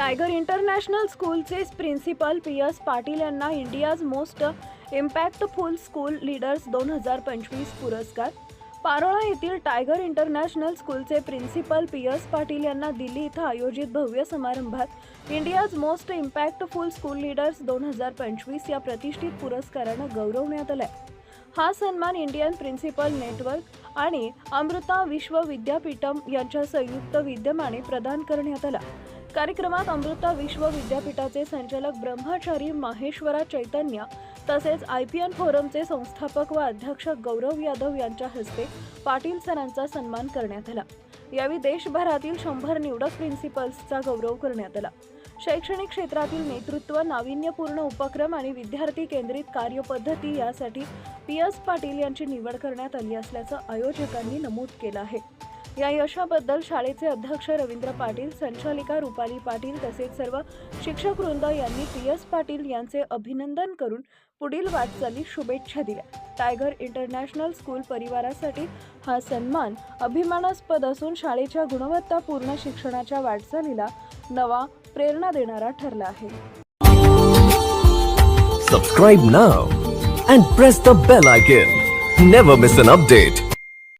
Tiger international स्कूलचे principal P S Patil यांना India's most impactful school leaders दोन हजार पंचवीस पुरस्कार. पारोळा येथील टायगर इंटरनॅशनल स्कूलचे प्रिन्सिपल पी एस पाटील यांना दिल्ली इथं आयोजित भव्य समारंभात India's most impactful school leaders दोन हजार पंचवीस या प्रतिष्ठित पुरस्कारानं गौरवण्यात आलाय. हा सन्मान इंडियन प्रिन्सिपल नेटवर्क आणि अमृता विश्व विद्यापीठम यांच्या संयुक्त विद्यमाने प्रदान करण्यात आला. कार्यक्रमात अमृता विश्व विद्यापीठाचे संचालक ब्रह्मचारी माहेश्वरा चैतन्य तसेच आय पी एन फोरमचे संस्थापक व अध्यक्ष गौरव यादव यांच्या हस्ते पाटील सरांचा सन्मान करण्यात आला. यावेळी देशभरातील शंभर निवडक प्रिन्सिपल्सचा गौरव करण्यात आला. शैक्षणिक क्षेत्रातील नेतृत्व नाविन्यपूर्ण उपक्रम आणि विद्यार्थी केंद्रित कार्यपद्धती यासाठी पी एस पाटील यांची निवड करण्यात आली असल्याचं आयोजकांनी नमूद केलं आहे. या यशाबद्दल शाळेचे अध्यक्ष रवींद्र पाटील संचालिका रुपाली पाटील तसेच सर्व शिक्षक वृंद यांनी पी एस पाटील यांचे अभिनंदन करून पुढील वाटचाली शुभेच्छा दिल्या. टायगर इंटरनॅशनल स्कूल परिवारासाठी हा सन्मान अभिमानास्पद असून शाळेच्या गुणवत्तापूर्ण शिक्षणाच्या वाटचालीला नवा प्रेरणा देणारा ठरला आहे. Subscribe now and press the bell icon never miss an update